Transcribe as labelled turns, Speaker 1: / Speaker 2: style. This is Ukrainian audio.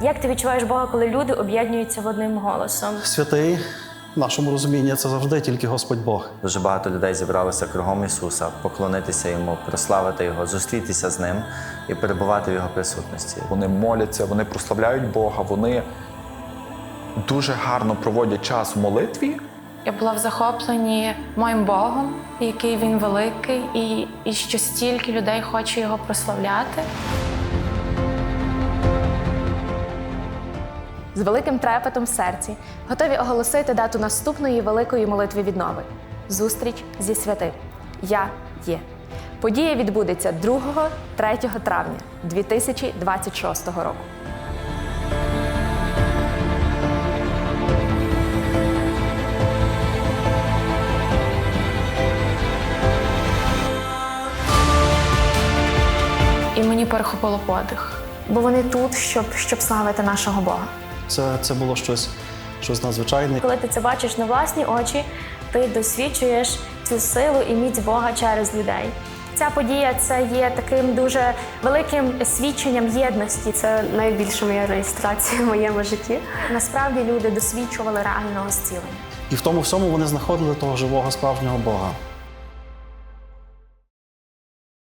Speaker 1: Як ти відчуваєш Бога, коли люди об'єднуються в одним голосом?
Speaker 2: Святий в нашому розумінні це завжди тільки Господь Бог.
Speaker 3: Дуже багато людей зібралося кругом Ісуса, поклонитися йому, прославити Його, зустрітися з ним і перебувати в Його присутності.
Speaker 4: Вони моляться, вони прославляють Бога, вони дуже гарно проводять час в молитві.
Speaker 5: Я була в захопленні моїм Богом, який він великий, і, і що стільки людей хоче його прославляти.
Speaker 6: З великим трепетом в серці, готові оголосити дату наступної великої молитви віднови зустріч зі святим. Я є. Подія відбудеться 2-3 травня 2026 року.
Speaker 5: І мені перехопило подих.
Speaker 6: Бо вони тут, щоб, щоб славити нашого Бога.
Speaker 2: Це, це було щось, щось надзвичайне.
Speaker 1: Коли ти це бачиш на власні очі, ти досвідчуєш цю силу і міць Бога через людей. Ця подія це є таким дуже великим свідченням єдності. Це
Speaker 7: найбільша моя реєстрація в моєму житті.
Speaker 1: насправді люди досвідчували реального зцілення.
Speaker 2: І в тому всьому вони знаходили того живого справжнього Бога.